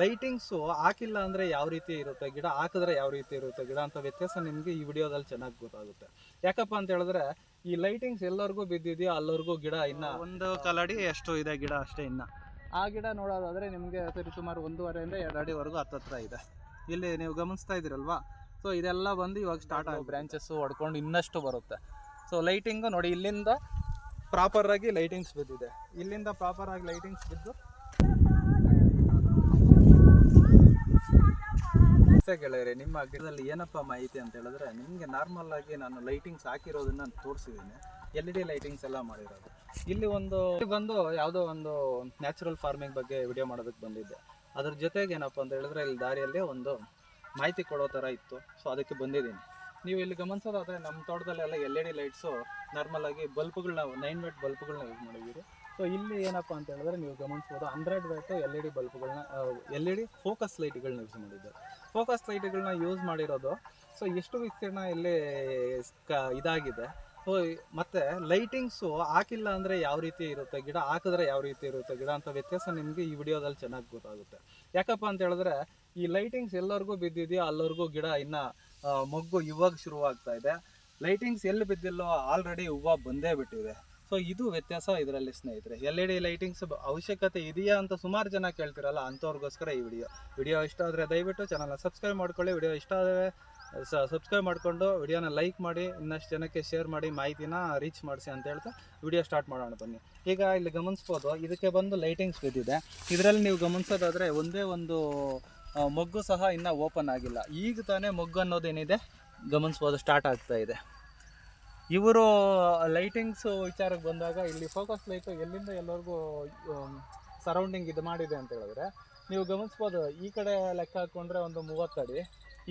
Lightings ಹಾಕಿಲ್ಲ ಅಂದರೆ ಯಾವ ರೀತಿ ಇರುತ್ತೆ? ಗಿಡ ಹಾಕಿದ್ರೆ ಯಾವ ರೀತಿ ಇರುತ್ತೆ ಗಿಡ ಅಂತ ವ್ಯತ್ಯಾಸ ನಿಮಗೆ ಈ ವಿಡಿಯೋದಲ್ಲಿ ಚೆನ್ನಾಗಿ ಗೊತ್ತಾಗುತ್ತೆ. ಯಾಕಪ್ಪ ಅಂತ ಹೇಳಿದ್ರೆ ಈ ಲೈಟಿಂಗ್ಸ್ ಎಲ್ಲರಿಗೂ ಬಿದ್ದಿದೆಯೋ? ಅಲ್ಲರಿಗೂ ಗಿಡ ಇನ್ನ? ಒಂದು ಕಲಡಿ ಎಷ್ಟು ಇದೆ ಗಿಡ ಅಷ್ಟೇ ಇನ್ನ. ಆ ಗಿಡ ನೋಡೋದಾದ್ರೆ ನಿಮಗೆ ಸರಿ ಸುಮಾರು ಒಂದೂವರೆಯಿಂದ ಎರಡು ಅಡಿವರೆಗೂ ಹತ್ತತ್ರ ಇದೆ. ಇಲ್ಲಿ ನೀವು ಗಮನಿಸ್ತಾ ಇದ್ದೀರಲ್ವಾ? ಸೊ ಇದೆಲ್ಲ ಬಂದು ಇವಾಗ ಸ್ಟಾರ್ಟ್ ಆಗಿ ಬ್ರಾಂಚಸ್ ಹೊಡ್ಕೊಂಡು ಇನ್ನಷ್ಟು ಬರುತ್ತೆ. ಸೊ ಲೈಟಿಂಗು ನೋಡಿ ಇಲ್ಲಿಂದ ಪ್ರಾಪರ್ ಆಗಿ ಲೈಟಿಂಗ್ಸ್ ಬಿದ್ದಿದೆ. ಇಲ್ಲಿಂದ ಪ್ರಾಪರ್ ಆಗಿ ಲೈಟಿಂಗ್ಸ್ ಬಿದ್ದು ನಮಸ್ತೆ ಗೆಳೆಯರೆ ನಿಮ್ಮ ಗಿಡದಲ್ಲಿ ಏನಪ್ಪ ಮಾಹಿತಿ ಅಂತ ಹೇಳಿದ್ರೆ ನಿಮಗೆ ನಾರ್ಮಲ್ ಆಗಿ ನಾನು ಲೈಟಿಂಗ್ಸ್ ಹಾಕಿರೋದನ್ನ ತೋರಿಸಿದ್ದೀನಿ. ಎಲ್ ಇ ಡಿ ಲೈಟಿಂಗ್ಸ್ ಎಲ್ಲ ಮಾಡಿರೋದು. ಇಲ್ಲಿ ಒಂದು ಬಂದು ಯಾವುದೋ ಒಂದು ನ್ಯಾಚುರಲ್ ಫಾರ್ಮಿಂಗ್ ಬಗ್ಗೆ ವಿಡಿಯೋ ಮಾಡೋದಕ್ಕೆ ಬಂದಿದ್ದೆ. ಅದ್ರ ಜೊತೆಗೆ ಏನಪ್ಪ ಅಂತ ಹೇಳಿದ್ರೆ ಇಲ್ಲಿ ದಾರಿಯಲ್ಲಿ ಒಂದು ಮಾಹಿತಿ ಕೊಡೋ ಥರ ಇತ್ತು. ಸೊ ಅದಕ್ಕೆ ಬಂದಿದ್ದೀನಿ. ನೀವು ಇಲ್ಲಿ ಗಮನಿಸೋದಾದರೆ ನಮ್ಮ ತೋಟದಲ್ಲೆಲ್ಲ L E D lights normal ಆಗಿ ಬಲ್ಪ್ಗಳನ್ನ ನೈನ್ ವೇಟ್ ಬಲ್ಪ್ಗಳನ್ನ ಯೂಸ್ ಮಾಡಿದ್ದೀರಿ. ಸೊ ಇಲ್ಲಿ ಏನಪ್ಪ ಅಂತ ಹೇಳಿದ್ರೆ ನೀವು ಗಮನಿಸ್ಬೋದು hundred watt L E D ಬಲ್ಪ್ಗಳನ್ನ L E D focus ಲೈಟ್ಗಳನ್ನ ಯೂಸ್ ಮಾಡಿದ್ದಾರೆ. ಫೋಕಸ್ ಲೈಟ್ಗಳನ್ನ ಯೂಸ್ ಮಾಡಿರೋದು. ಸೊ ಎಷ್ಟು ವಿಸ್ತೀರ್ಣ ಇಲ್ಲಿ ಇದಾಗಿದೆ. ಸೊ ಮತ್ತೆ ಲೈಟಿಂಗ್ಸು ಹಾಕಿಲ್ಲ ಅಂದರೆ ಯಾವ ರೀತಿ ಇರುತ್ತೆ? ಗಿಡ ಹಾಕಿದ್ರೆ ಯಾವ ರೀತಿ ಇರುತ್ತೆ? ಗಿಡ ಅಂತ ವ್ಯತ್ಯಾಸ ನಿಮಗೆ ಈ ವಿಡಿಯೋದಲ್ಲಿ ಚೆನ್ನಾಗಿ ಗೊತ್ತಾಗುತ್ತೆ. ಯಾಕಪ್ಪ ಅಂತ ಹೇಳಿದ್ರೆ, ಈ ಲೈಟಿಂಗ್ಸ್ ಎಲ್ಲರಿಗೂ ಬಿದ್ದಿದೆಯೋ ಅಲ್ಲರಿಗೂ ಗಿಡ ಇನ್ನ ಮೊಗ್ಗು ಇವಾಗ ಶುರುವಾಗ್ತಾ ಇದೆ. ಲೈಟಿಂಗ್ಸ್ ಎಲ್ಲಿ ಬಿದ್ದಿಲ್ಲೋ ಆಲ್ರೆಡಿ ಹೂವು ಬಂದೇ ಬಿಟ್ಟಿದೆ. ಸೊ ಇದು ವ್ಯತ್ಯಾಸ ಇದರಲ್ಲಿ ಸ್ನೇಹಿತರೆ? ಎಲ್ ಇ ಡಿ ಲೈಟಿಂಗ್ಸ್ ಅವಶ್ಯಕತೆ ಇದೆಯಾ ಅಂತ ಸುಮಾರು ಜನ ಕೇಳ್ತಿರಲ್ಲ, ಅಂಥವ್ರಿಗೋಸ್ಕರ ಈ ವಿಡಿಯೋ. ವಿಡಿಯೋ ಇಷ್ಟ ಆದರೆ ದಯವಿಟ್ಟು ಚಾನಲ್ನ ಸಬ್ಸ್ಕ್ರೈಬ್ ಮಾಡ್ಕೊಳ್ಳಿ. ವಿಡಿಯೋ ಇಷ್ಟ ಆದರೆ ಸಬ್ಸ್ಕ್ರೈಬ್ ಮಾಡಿಕೊಂಡು ವಿಡಿಯೋನ ಲೈಕ್ ಮಾಡಿ, ಇನ್ನಷ್ಟು ಜನಕ್ಕೆ ಶೇರ್ ಮಾಡಿ, ಮಾಹಿತಿನ ರೀಚ್ ಮಾಡಿಸಿ ಅಂತ ಹೇಳ್ತಾ ವಿಡಿಯೋ ಸ್ಟಾರ್ಟ್ ಮಾಡೋಣ ಬನ್ನಿ. ಈಗ ಇಲ್ಲಿ ಗಮನಿಸ್ಬೋದು, ಇದಕ್ಕೆ ಬಂದು ಲೈಟಿಂಗ್ಸ್ ಬಿದ್ದಿದೆ. ಇದರಲ್ಲಿ ನೀವು ಗಮನಿಸೋದಾದರೆ ಒಂದೇ ಒಂದು ಮೊಗ್ಗು ಸಹ ಇನ್ನೂ ಓಪನ್ ಆಗಿಲ್ಲ. ಈಗ ತಾನೇ ಮೊಗ್ಗು ಅನ್ನೋದೇನಿದೆ? ಗಮನಿಸ್ಬೋದು ಸ್ಟಾರ್ಟ್ ಆಗ್ತಾ ಇದೆ. ಇವರು ಲೈಟಿಂಗ್ಸ್ ವಿಚಾರಕ್ಕೆ ಬಂದಾಗ ಇಲ್ಲಿ ಫೋಕಸ್ ಲೈಟು ಎಲ್ಲಿಂದ ಎಲ್ಲರಿಗೂ ಸರೌಂಡಿಂಗ್ ಇದು ಮಾಡಿದೆ ಅಂತ ಹೇಳಿದ್ರೆ, ನೀವು ಗಮನಿಸ್ಬೋದು, ಈ ಕಡೆ ಲೆಕ್ಕ ಹಾಕ್ಕೊಂಡ್ರೆ ಒಂದು ಮೂವತ್ತಡಿ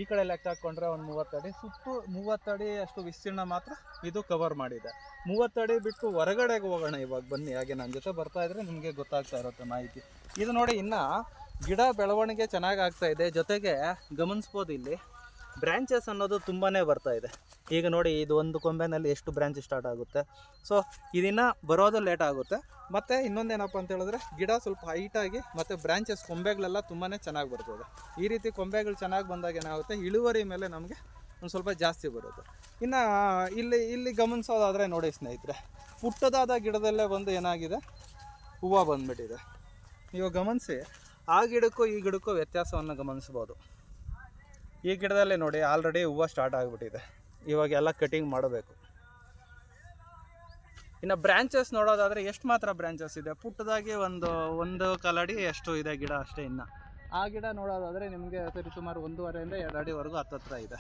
ಈ ಕಡೆ ಲೆಕ್ಕ ಹಾಕ್ಕೊಂಡ್ರೆ ಒಂದು ಮೂವತ್ತಡಿ ಸುತ್ತು ಮೂವತ್ತಡಿ ಅಷ್ಟು ವಿಸ್ತೀರ್ಣ ಮಾತ್ರ ಇದು ಕವರ್ ಮಾಡಿದೆ. ಮೂವತ್ತಡಿ ಬಿಟ್ಟು ಹೊರಗಡೆಗೆ ಹೋಗೋಣ ಇವಾಗ ಬನ್ನಿ, ಹಾಗೆ ನನ್ನ ಜೊತೆ ಬರ್ತಾ ಇದ್ರೆ ನಿಮಗೆ ಗೊತ್ತಾಗ್ತಾ ಇರುತ್ತೆ ಮಾಹಿತಿ. ಇದು ನೋಡಿ ಇನ್ನು ಗಿಡ ಬೆಳವಣಿಗೆ ಚೆನ್ನಾಗಿ ಆಗ್ತಾ ಇದೆ. ಜೊತೆಗೆ ಗಮನಿಸ್ಬೋದು ಇಲ್ಲಿ ಬ್ರ್ಯಾಂಚಸ್ ಅನ್ನೋದು ತುಂಬಾ ಬರ್ತಾ ಇದೆ. ಈಗ ನೋಡಿ, ಇದು ಒಂದು ಕೊಂಬೆನಲ್ಲಿ ಎಷ್ಟು ಬ್ರ್ಯಾಂಚ್ ಸ್ಟಾರ್ಟ್ ಆಗುತ್ತೆ. ಸೊ ಇದನ್ನು ಬರೋದು ಲೇಟ್ ಆಗುತ್ತೆ. ಮತ್ತು ಇನ್ನೊಂದೇನಪ್ಪ ಅಂತ ಹೇಳಿದ್ರೆ, ಗಿಡ ಸ್ವಲ್ಪ ಹೈಟಾಗಿ ಮತ್ತು ಬ್ರ್ಯಾಂಚಸ್ ಕೊಂಬೆಗಳೆಲ್ಲ ತುಂಬಾ ಚೆನ್ನಾಗಿ ಬರ್ತದೆ. ಈ ರೀತಿ ಕೊಂಬೆಗಳು ಚೆನ್ನಾಗಿ ಬಂದಾಗ ಏನಾಗುತ್ತೆ, ಇಳುವರಿ ಮೇಲೆ ನಮಗೆ ಒಂದು ಸ್ವಲ್ಪ ಜಾಸ್ತಿ ಬರುತ್ತೆ. ಇನ್ನು, ಇಲ್ಲಿ ಇಲ್ಲಿ ಗಮನಿಸೋದಾದರೆ ನೋಡಿ ಸ್ನೇಹಿತರೆ, ಪುಟ್ಟದಾದ ಗಿಡದಲ್ಲೇ ಬಂದು ಏನಾಗಿದೆ, ಹೂವು ಬಂದುಬಿಟ್ಟಿದೆ. ನೀವು ಗಮನಿಸಿ, ಆ ಗಿಡಕ್ಕೂ ಈ ಗಿಡಕ್ಕೂ ವ್ಯತ್ಯಾಸವನ್ನು ಗಮನಿಸ್ಬೋದು. ಈ ಗಿಡದಲ್ಲೇ ನೋಡಿ ಆಲ್ರೆಡಿ ಹೂವು ಸ್ಟಾರ್ಟ್ ಆಗಿಬಿಟ್ಟಿದೆ. ಇವಾಗ ಎಲ್ಲ ಕಟಿಂಗ್ ಮಾಡಬೇಕು. ಇನ್ನು ಬ್ರ್ಯಾಂಚಸ್ ನೋಡೋದಾದರೆ ಎಷ್ಟು ಮಾತ್ರ ಬ್ರ್ಯಾಂಚಸ್ ಇದೆ? ಪುಟ್ಟದಾಗಿ ಒಂದು ಒಂದು ಕಾಲಡಿ ಎಷ್ಟು ಇದೆ ಗಿಡ ಅಷ್ಟೇ ಇನ್ನು. ಆ ಗಿಡ ನೋಡೋದಾದರೆ ನಿಮಗೆ ಸರಿ ಸುಮಾರು ಒಂದೂವರೆಯಿಂದ ಎರಡು ಅಡಿವರೆಗೂ ಹತ್ತತ್ರ ಇದೆ.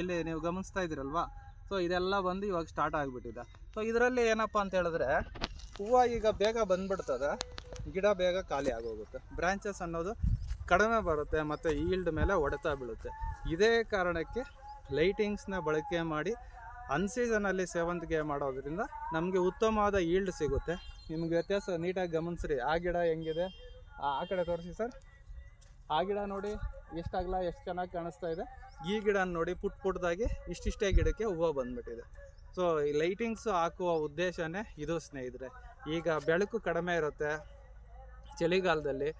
ಇಲ್ಲಿ ನೀವು ಗಮನಿಸ್ತಾ ಇದ್ದೀರಲ್ವಾ? ಸೊ ಇದೆಲ್ಲ ಬಂದು ಇವಾಗ ಸ್ಟಾರ್ಟ್ ಆಗಿಬಿಟ್ಟಿದೆ. ಸೊ ಇದರಲ್ಲಿ ಏನಪ್ಪ ಅಂತ ಹೇಳಿದ್ರೆ, ಹೂವು ಈಗ ಬೇಗ ಬಂದ್ಬಿಡ್ತದೆ. ಗಿಡ ಬೇಗ ಖಾಲಿ ಆಗೋಗುತ್ತೆ. ಬ್ರಾಂಚಸ್ ಅನ್ನೋದು ಕಡಿಮೆ ಬರುತ್ತೆ ಮತ್ತು ಈಲ್ಡ್ ಮೇಲೆ ಹೊಡೆತ ಬೀಳುತ್ತೆ. ಇದೇ ಕಾರಣಕ್ಕೆ ಲೈಟಿಂಗ್ಸ್ನ ಬಳಕೆ ಮಾಡಿ ಅನ್ಸೀಸನಲ್ಲಿ ಸೇವಂತಿಗೆ ಮಾಡೋದ್ರಿಂದ ನಮಗೆ ಉತ್ತಮವಾದ ಈಲ್ಡ್ ಸಿಗುತ್ತೆ. ನಿಮ್ಗೆ ವ್ಯತ್ಯಾಸ ನೀಟಾಗಿ ಗಮನಿಸ್ರಿ. ಆ ಗಿಡ ಹೆಂಗಿದೆ? ಆ ಕಡೆ ತೋರಿಸಿ ಸರ್. ಆ ಗಿಡ ನೋಡಿ ಎಷ್ಟಾಗಲ್ಲ ಎಷ್ಟು ಚೆನ್ನಾಗಿ ಕಾಣಿಸ್ತಾ ಇದೆ. ಈ ಗಿಡ ನೋಡಿ ಪುಟ್ ಪುಟ್ಟದಾಗಿ ಇಷ್ಟಿಷ್ಟೇ ಗಿಡಕ್ಕೆ ಹೂವು ಬಂದ್ಬಿಟ್ಟಿದೆ. ಸೊ ಈ ಲೈಟಿಂಗ್ಸ್ ಹಾಕುವ ಉದ್ದೇಶನೇ ಇದು ಸ್ನೇಹಿತರೆ. ಈಗ ಬೆಳಕು ಕಡಿಮೆ ಇರುತ್ತೆ. ಚಳಿಗಾಲದಲ್ಲಿ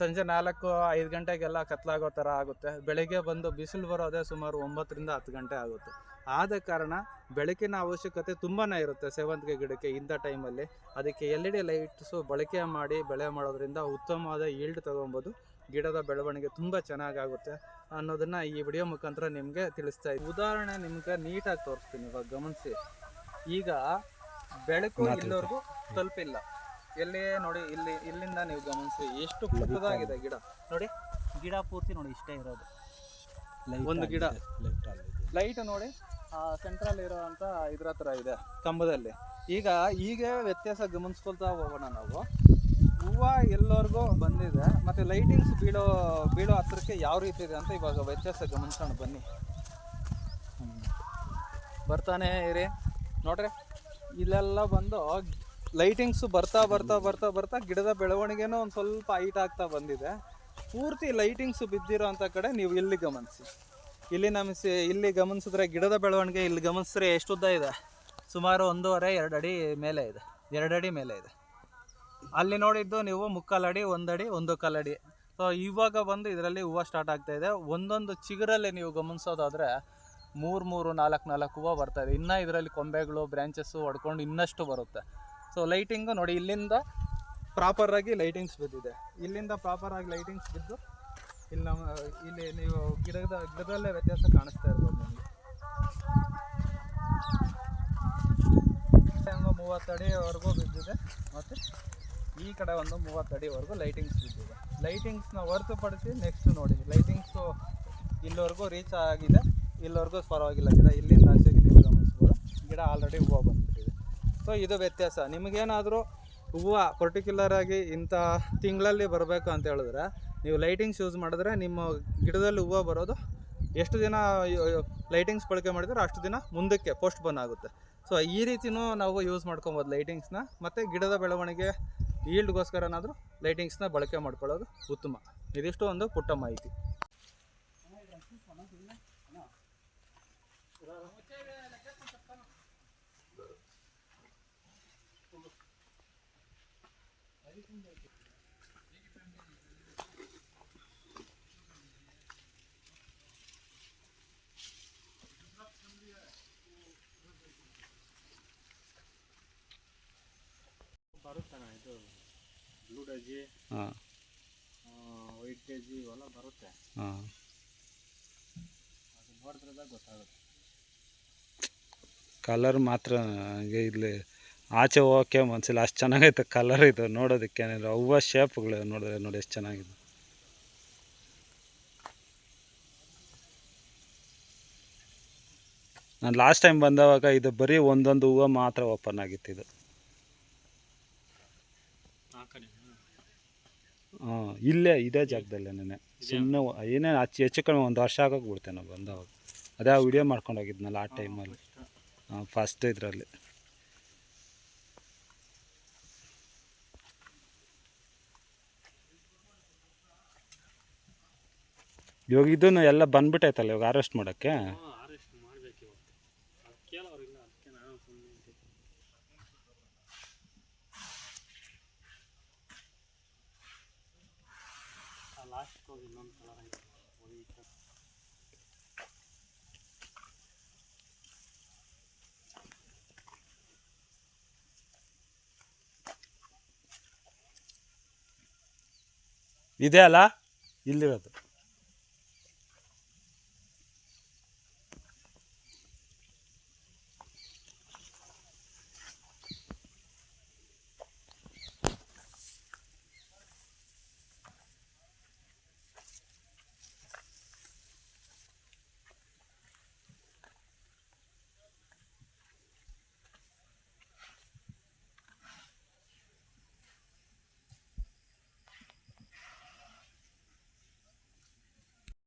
ಸಂಜೆ ನಾಲ್ಕು ಐದು ಗಂಟೆಗೆಲ್ಲ ಕತ್ಲಾಗೋ ಥರ ಆಗುತ್ತೆ. ಬೆಳಗ್ಗೆ ಬಂದು ಬಿಸಿಲು ಬರೋದೇ ಸುಮಾರು ಒಂಬತ್ತರಿಂದ ಹತ್ತು ಗಂಟೆ ಆಗುತ್ತೆ. ಆದ ಕಾರಣ ಬೆಳಕಿನ ಅವಶ್ಯಕತೆ ತುಂಬಾ ಇರುತ್ತೆ ಸೇವಂತಿಗೆ ಗಿಡಕ್ಕೆ ಇಂಥ ಟೈಮಲ್ಲಿ. ಅದಕ್ಕೆ ಎಲ್ ಇ ಡಿ ಲೈಟ್ಸು ಬಳಕೆ ಮಾಡಿ ಬೆಳೆ ಮಾಡೋದ್ರಿಂದ ಉತ್ತಮವಾದ ಈಲ್ಡ್ ತೊಗೊಬೋದು. ಗಿಡದ ಬೆಳವಣಿಗೆ ತುಂಬ ಚೆನ್ನಾಗಾಗುತ್ತೆ ಅನ್ನೋದನ್ನು ಈ ವಿಡಿಯೋ ಮುಖಾಂತರ ನಿಮಗೆ ತಿಳಿಸ್ತಾ ಇದ್ದೀನಿ ಉದಾಹರಣೆ ನಿಮ್ಗೆ ನೀಟಾಗಿ ತೋರಿಸ್ತೀನಿ ಇವಾಗ ಗಮನಿಸಿ. ಈಗ ಬೆಳಕು ಇಲ್ಲವರೆಗೂ ತಲುಪಿಲ್ಲ ಎಲ್ಲಿ ನೋಡಿ ಇಲ್ಲಿ ಇಲ್ಲಿಂದ ನೀವು ಗಮನಿಸಿ ಎಷ್ಟು ಪುಟ್ಟದಾಗಿದೆ ಗಿಡ. ನೋಡಿ ಗಿಡ ಪೂರ್ತಿ ನೋಡಿ ಇಷ್ಟೇ ಇರೋದು. ಒಂದು ಗಿಡ. ಲೈಟ್ ನೋಡಿ ಸೆಂಟ್ರಲ್ ಇರೋವಂಥ ಇದ್ರ ಹತ್ರ ಇದೆ ಕಂಬದಲ್ಲಿ. ಈಗ ಈಗ ವ್ಯತ್ಯಾಸ ಗಮನಿಸ್ಕೊಳ್ತಾ ಹೋಗೋಣ ನಾವು. ಹೂವು ಎಲ್ಲರಿಗೂ ಬಂದಿದೆ ಮತ್ತು ಲೈಟಿಂಗ್ಸ್ ಬೀಳೋ ಬೀಳೋ ಹತ್ರಕ್ಕೆ ಯಾವ ರೀತಿ ಇದೆ ಅಂತ ಇವಾಗ ವ್ಯತ್ಯಾಸ ಗಮನಿಸೋಣ ಬನ್ನಿ. ಬರ್ತಾನೆ ಇರಿ. ನೋಡ್ರಿ ಇಲ್ಲೆಲ್ಲ ಬಂದು ಲೈಟಿಂಗ್ಸು ಬರ್ತಾ ಬರ್ತಾ ಬರ್ತಾ ಬರ್ತಾ ಗಿಡದ ಬೆಳವಣಿಗೆನೂ ಒಂದು ಸ್ವಲ್ಪ ಹೈಟ್ ಆಗ್ತಾ ಬಂದಿದೆ. ಪೂರ್ತಿ ಲೈಟಿಂಗ್ಸು ಬಿದ್ದಿರೋ ಅಂಥ ಕಡೆ ನೀವು ಇಲ್ಲಿ ಗಮನಿಸಿ. ಇಲ್ಲಿ ನಮಿಸಿ, ಇಲ್ಲಿ ಗಮನಿಸಿದ್ರೆ ಗಿಡದ ಬೆಳವಣಿಗೆ ಇಲ್ಲಿ ಗಮನಿಸಿದ್ರೆ ಎಷ್ಟು ಉದ್ದ ಇದೆ? ಸುಮಾರು ಒಂದೂವರೆ ಎರಡು ಅಡಿ ಮೇಲೆ ಇದೆ. ಎರಡು ಅಡಿ ಮೇಲೆ ಇದೆ. ಅಲ್ಲಿ ನೋಡಿದ್ದು ನೀವು ಮುಕ್ಕಾಲು ಅಡಿ ಒಂದಡಿ, ಒಂದು ಕಾಲು ಅಡಿ ಸೊ ಇವಾಗ ಬಂದು ಇದರಲ್ಲಿ ಹೂವು ಸ್ಟಾರ್ಟ್ ಆಗ್ತಾ ಇದೆ. ಒಂದೊಂದು ಚಿಗುರಲ್ಲಿ ನೀವು ಗಮನಿಸೋದಾದರೆ ಮೂರು ಮೂರು, ನಾಲ್ಕು ನಾಲ್ಕು ಹೂವು ಇದೆ. ಇನ್ನೂ ಇದರಲ್ಲಿ ಕೊಂಬೆಗಳು ಬ್ರ್ಯಾಂಚಸ್ಸು ಹೊಡ್ಕೊಂಡು ಇನ್ನಷ್ಟು ಬರುತ್ತೆ. ಸೊ ಲೈಟಿಂಗು ನೋಡಿ, ಇಲ್ಲಿಂದ ಪ್ರಾಪರಾಗಿ ಲೈಟಿಂಗ್ಸ್ ಬಿದ್ದಿದೆ. ಇಲ್ಲಿಂದ ಪ್ರಾಪರಾಗಿ ಲೈಟಿಂಗ್ಸ್ ಬಿದ್ದು, ಇಲ್ಲಿ ನಮ್ಮ, ಇಲ್ಲಿ ನೀವು ಗಿಡದ, ಗಿಡದಲ್ಲೇ ವ್ಯತ್ಯಾಸ ಕಾಣಿಸ್ತಾ ಇರ್ಬೋದು ನಿಮಗೆ. ಹೆಂಗೋ ಮೂವತ್ತು ಅಡಿವರೆಗೂ ಬಿದ್ದಿದೆ. ಮತ್ತು ಈ ಕಡೆ ಒಂದು ಮೂವತ್ತಡಿವರೆಗೂ ಲೈಟಿಂಗ್ಸ್ ಬಿದ್ದಿದೆ. ಲೈಟಿಂಗ್ಸ್ನ ಹೊರತುಪಡಿಸಿ ನೆಕ್ಸ್ಟ್ ನೋಡಿ ಲೈಟಿಂಗ್ಸು ಇಲ್ಲಿವರೆಗೂ ರೀಚ್ ಆಗಿದೆ. ಇಲ್ಲಿವರೆಗೂ ಪರವಾಗಿಲ್ಲ. ಗಿಡ ಇಲ್ಲಿಂದ ಆಚೆಗೆ ನೀವು ಗಮನಿಸ್ಬೋದು ಗಿಡ ಆಲ್ರೆಡಿ ಹೂವು ಬಂದ್ಬಿಟ್ಟಿದೆ ಸೊ ಇದು ವ್ಯತ್ಯಾಸ. ನಿಮಗೇನಾದರೂ ಹೂವು ಪರ್ಟಿಕ್ಯುಲರ್ ಆಗಿ ಇಂಥ ತಿಂಗಳಲ್ಲಿ ಬರಬೇಕು ಅಂತ ಹೇಳಿದ್ರೆ, ನೀವು ಲೈಟಿಂಗ್ಸ್ ಯೂಸ್ ಮಾಡಿದ್ರೆ ನಿಮ್ಮ ಗಿಡದಲ್ಲಿ ಹೂವು ಬರೋದು ಎಷ್ಟು ದಿನ ಲೈಟಿಂಗ್ಸ್ ಬಳಕೆ ಮಾಡಿದ್ರೆ ಅಷ್ಟು ದಿನ ಮುಂದಕ್ಕೆ ಪೋಸ್ಟ್ ಬನ್ ಆಗುತ್ತೆ. ಸೊ ಈ ರೀತಿಯೂ ನಾವು ಯೂಸ್ ಮಾಡ್ಕೊಬೋದು ಲೈಟಿಂಗ್ಸ್ನ ಮತ್ತು ಗಿಡದ ಬೆಳವಣಿಗೆ ಈಲ್ಡ್ಗೋಸ್ಕರನಾದರೂ ಲೈಟಿಂಗ್ಸ್ನ ಬಳಕೆ ಮಾಡ್ಕೊಳ್ಳೋದು ಉತ್ತಮ. ಇದಿಷ್ಟು ಒಂದು ಪುಟ್ಟ ಮಾಹಿತಿ. ಬರುತ್ತಣ್ಣ ಇದು ಬ್ಲೂ ಡಜಿ ಹಾಂ. ವೈಟ್ ಡಜಿ ಇವೆಲ್ಲ ಬರುತ್ತೆ. ಹಾಂ. ಅದು ನೋಡಿದ್ರದಾಗ ಗೊತ್ತಾಗುತ್ತೆ. ಕಲರ್ ಮಾತ್ರ ನನಗೆ ಇಲ್ಲಿ ಆಚೆ ಹೋಗೋಕ್ಕೆ ಮನ್ಸಿಲ್ಲ ಅಷ್ಟು ಚೆನ್ನಾಗೈತೆ ಕಲರ್ ಇದು ನೋಡೋದಕ್ಕೆ. ಹೂವು ಶೇಪ್ಗಳು ನೋಡಿದ್ರೆ ನೋಡಿ ಎಷ್ಟು ಚೆನ್ನಾಗಿದೆ. ನಾನು ಲಾಸ್ಟ್ ಟೈಮ್ ಬಂದವಾಗ ಇದು ಬರೀ ಒಂದೊಂದು ಹೂವು ಮಾತ್ರ ಓಪನ್ ಆಗಿತ್ತು ಇದು. ಹಾಂ ಇಲ್ಲೇ ಇದೇ ಜಾಗದಲ್ಲೇ ನೆನೆ. ಸುಮ್ಮನೆ ಏನೇ ಹಚ್ಚಿ ಹೆಚ್ಚು ಕಡಿಮೆ ಒಂದು ವರ್ಷ ಆಗೋಗಿ ಬಿಡ್ತೇನೆ ನಾವು ಬಂದವಾಗ. ಅದೇ ಆ ವಿಡಿಯೋ ಮಾಡ್ಕೊಂಡು ಹೋಗಿದ್ನಲ್ಲ ಆ ಟೈಮಲ್ಲಿ ಹಾಂ ಫಸ್ಟ್ ಇದರಲ್ಲಿ. ಇವಾಗ ಇದನ್ನು ಎಲ್ಲ ಬಂದ್ಬಿಟ್ಟೈತಲ್ಲ ಇವಾಗ ಅರೆಸ್ಟ್ ಮಾಡೋಕ್ಕೆ ಹಾಂ ಅರೆಸ್ಟ್ ಮಾಡ್ಬೇಕು ಇವತ್ತು ಅದು ಕೇಳೋರಿಲ್ಲ ಅದಕ್ಕೆ ನಾನು ಸುಮ್ಮನೆ ಲಾಸ್ಟ್ ಹೋಗಿ ಇನ್ನೊಂದು ಕಲರ್ ಐತೆ ಇದೆ ಅಲ್ಲ? ಇಲ್ಲಿರೋದು